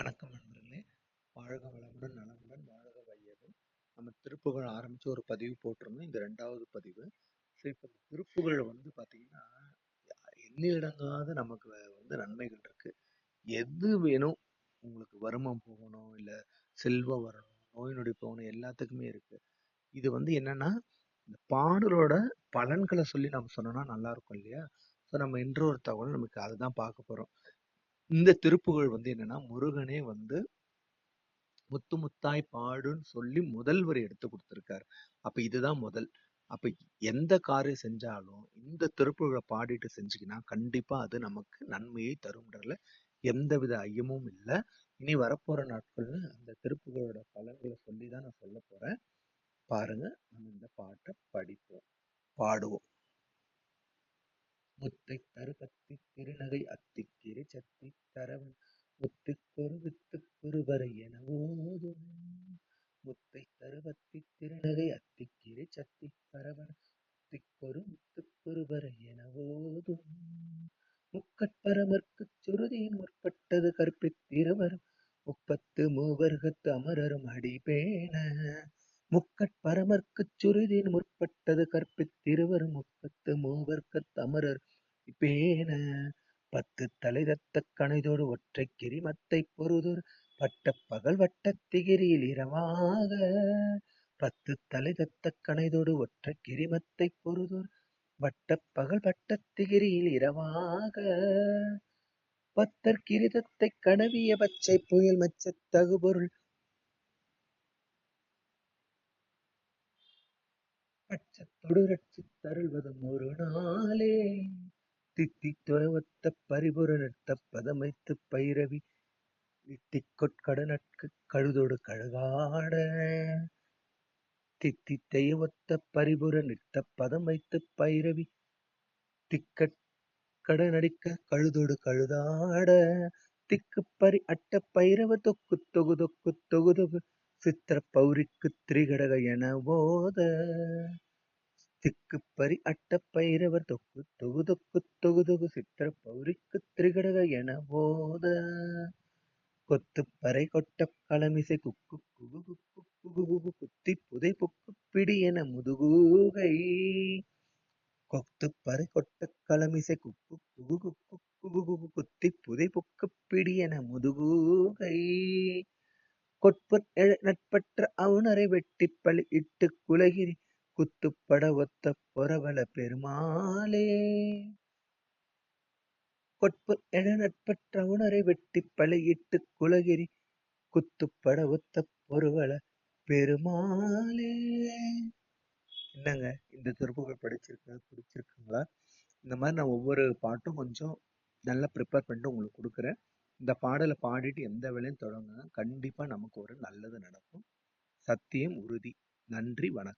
வணக்கம் நண்பர்களே. வாழ்க வளமுடன் நலமுடன் வாழ்க வையகம் நம்ம திருப்புகழ் ஆரம்பித்து ஒரு பதிவு போட்டிருந்தோம். இந்த ரெண்டாவது பதிவு. ஸோ இப்போ திருப்புகழ் வந்து பார்த்தீங்கன்னா எண்ணிலடங்காத நமக்கு வந்து நன்மைகள் இருக்குது எது வேணும்? உங்களுக்கு வருமம் போகணும் இல்லை செல்வம் வரணும் நோய் நொடி போகணும் எல்லாத்துக்குமே இருக்குது இது வந்து என்னென்னா இந்த பாடலோட பலன்களை சொல்லி நம்ம சொன்னோம்னா நல்லா இருக்கும் இல்லையா? ஸோ நம்ம இன்று ஒரு தகவல் நமக்கு அதுதான் பார்க்க போகிறோம் இந்த திருப்புகழ் வந்து என்னன்னா முருகனே வந்து முத்து முத்தாய் பாடுன்னு சொல்லி முதல்வர் எடுத்து கொடுத்துருக்காரு. அப்ப இதுதான் முதல். அப்ப எந்த காரியம் செஞ்சாலும் இந்த திருப்புகழை பாடிட்டு செஞ்சீங்கன்னா கண்டிப்பா அது நமக்கு நன்மையை தரும்ன்றதுல எந்தவித ஐயமும் இல்லை. இனி வரப்போற நாட்கள்ல அந்த திருப்புகளோட பலன்களை சொல்லி தான் நான் சொல்ல போறேன். பாருங்க நம்ம இந்த பாட்டை படிப்போம் பாடுவோம். முத்தை தருபத்தி திருநகை அத்திக்கிரி சத்தி தரவன் முத்துக்கொரு வித்துக்குருவரை குருபரை ஓதும் முத்தை தருபத்தி திருநகை அத்திக்கிரி சத்தி தரவன் முத்திக்கொரு முத்துக்குருவரை என ஓதும் முக்கட்பரமர்க்குச் சுருதியின் முற்பட்டது கற்பித்திருவர் முப்பத்து மூவர்கத்து அமரரும் அடிபேன. முக்கட்பரமர்க்குச் சுருதியின் முற்பட்டது கற்பித்திருவர் முப்பத்து மூவர்கத் அமரர் பேன பத்து தலை தத்த கணைதோடு ஒற்றை கிரிமத்தை பொருதொரு வட்ட பகல் வட்டத்திகிரியில் இரவாக. பத்து தலை தத்த கணைதோடு ஒற்றை கிரிமத்தை பொருதொரு வட்ட பகல் வட்டத்திகிரியில் இரவாக. பத்தர் கிரிதத்தை கடவிய பச்சை புயல் மச்ச தகுபொருள் பட்சத்தொடு ரட்சித் தருள்வதும் ஒரு நாளே. தித்தி துறவத்த பரிபுர நிறுத்த பதமைத்து பைரவி இட்டிக் கொட்கடனற்கு கழுதொடு கழுகாட. தித்தி தெய்வத்த பரிபுர நிறுத்த பதம் வைத்து பைரவி திக்கட் கடனடிக்க கழுதொடு கழுதாட. திக்கு பறி அட்ட பைரவ தொக்கு தொகு தொக்கு தொகு சித்திர பௌரிக்கு திரிகடக என போத பறி அட்ட பைரவர் தொக்கு தொகு தொக்கு தொகு தொகு சித்திர பௌரிக்கு திரிகடக என போத. கொத்துப்பறை கொட்ட களமிசை குக்கு குகு குக்கு குகு குகு குத்தி புதை புக்கு பிடி என முதுகூகை. கொத்துப்பறை கொட்டக் கொட்ட களமிசை குக்கு குகு குக்கு குகு குகு குத்தி புதை புக்கு பிடி என முதுகூகை. கொட்புற் எழ நட்பற்ற அவுணரை வெட்டிப் பலி இட்டு குலகிரி குத்துப்பட ஒத்த பொறவள பெருமாளே. கொட்புற் எழநட்பற்ற உணரை அவுணரை வெட்டிப் பலியிட்டு குலகிரி குத்துப்பட ஒத்த பொருவல பெருமாளே. என்னங்க இந்த திருப்புகழ் படிச்சிருக்க பிடிச்சிருக்குங்களா இந்த மாதிரி நான் ஒவ்வொரு பாட்டும் கொஞ்சம் நல்லா ப்ரிப்பேர் பண்ணிட்டு உங்களுக்கு கொடுக்குறேன். இந்த பாடலை பாடிட்டு எந்த வேலையும் தொடங்க கண்டிப்பா நமக்கு ஒரு நல்லது நடக்கும். சத்தியம் உறுதி. நன்றி வணக்கம்.